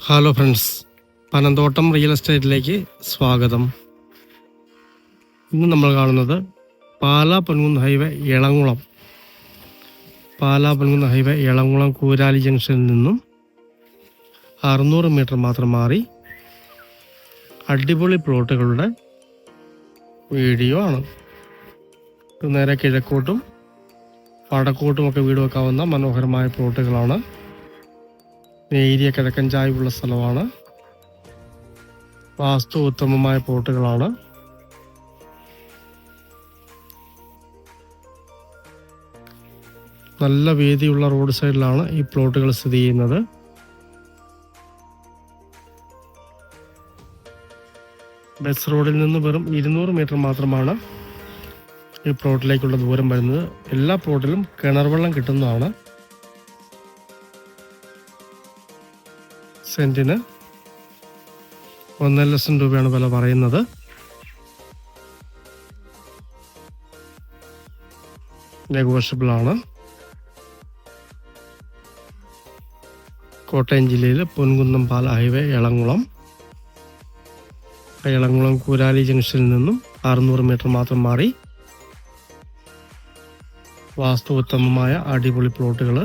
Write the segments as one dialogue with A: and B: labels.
A: Hello friends Panamthottam real എസ്റ്റേറ്റിലേക്ക് സ്വാഗതം. ഇന്ന് നമ്മൾ കാണുന്നത് പാലാ പൊൻകുന്ന് ഹൈവേ എളങ്കുളം പാലാ പൊൻകുന്ന് ഹൈവേ എളങ്കുളം കൂരാലി ജംഗ്ഷനിൽ നിന്നും അറുന്നൂറ് മീറ്റർ മാത്രം മാറി അടിപൊളി പ്ലോട്ടുകളുടെ വീഡിയോ ആണ്. നേരെ കിഴക്കോട്ടും വടക്കോട്ടും ഒക്കെ വീട് വെക്കാവുന്ന മനോഹരമായ പ്ലോട്ടുകളാണ് ഏരിയ കിഴക്കൻ ചായ്വുള്ള സ്ഥലമാണ്. വാസ്തു ഉത്തമമായ പ്ലോട്ടുകളാണ് നല്ല വീതിയുള്ള റോഡ് സൈഡിലാണ് ഈ പ്ലോട്ടുകൾ സ്ഥിതി ചെയ്യുന്നത്. ബസ് റോഡിൽ നിന്ന് വെറും ഇരുന്നൂറ് മീറ്റർ മാത്രമാണ് ഈ പ്ലോട്ടിലേക്കുള്ള ദൂരം വരുന്നത്. എല്ലാ പ്ലോട്ടിലും കിണർ വെള്ളം കിട്ടുന്നതാണ്. സെന്റിന് ഒന്നര ലക്ഷം രൂപയാണ് വില പറയുന്നത്. നെഗോഷ്യബിൾ ആണ് കോട്ടയം ജില്ലയിൽ പൊൻകുന്നം പാല ഹൈവേ എളങ്കുളം എളങ്കുളം കൂരാലി ജംഗ്ഷനിൽ നിന്നും അറുന്നൂറ് മീറ്റർ മാത്രം മാറി. വാസ്തു ഉത്തമമായ അടിപൊളി പ്ലോട്ടുകൾ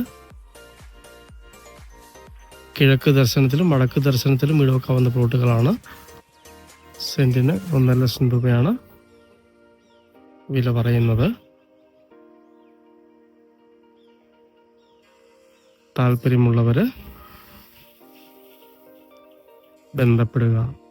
A: കിഴക്ക് ദർശനത്തിലും വടക്ക് ദർശനത്തിലും വീടുവെക്കാവുന്ന പ്ലോട്ടുകളാണ്. സെന്റിന് ഒന്നര ലക്ഷം രൂപയാണ് വില പറയുന്നത്. താല്പര്യമുള്ളവര് ബന്ധപ്പെടുക.